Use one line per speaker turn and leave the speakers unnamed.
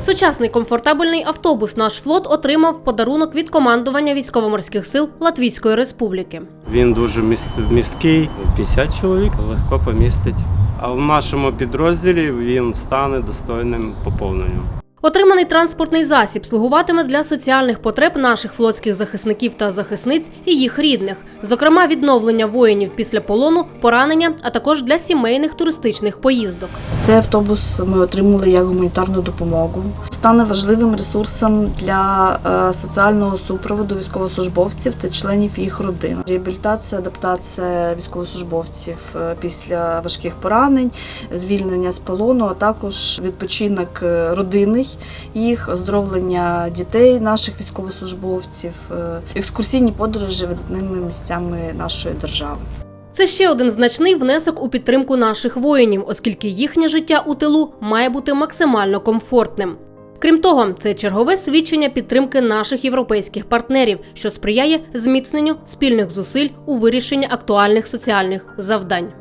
Сучасний комфортабельний автобус наш флот отримав в подарунок від командування військово-морських сил Латвійської Республіки.
Він дуже міст- місткий, 50 чоловік легко помістить. А в нашому підрозділі він стане достойним поповненням.
Отриманий транспортний засіб слугуватиме для соціальних потреб наших флотських захисників та захисниць і їх рідних, зокрема відновлення воїнів після полону, поранення, а також для сімейних туристичних поїздок.
Цей автобус ми отримали як гуманітарну допомогу. Стане важливим ресурсом для е, соціального супроводу військовослужбовців та членів їх родин. Реабілітація, адаптація військовослужбовців е, після важких поранень, звільнення з полону, а також відпочинок е, родинний їх, оздоровлення дітей наших військовослужбовців, екскурсійні подорожі видатними місцями нашої держави.
Це ще один значний внесок у підтримку наших воїнів, оскільки їхнє життя у тилу має бути максимально комфортним. Крім того, це чергове свідчення підтримки наших європейських партнерів, що сприяє зміцненню спільних зусиль у вирішенні актуальних соціальних завдань.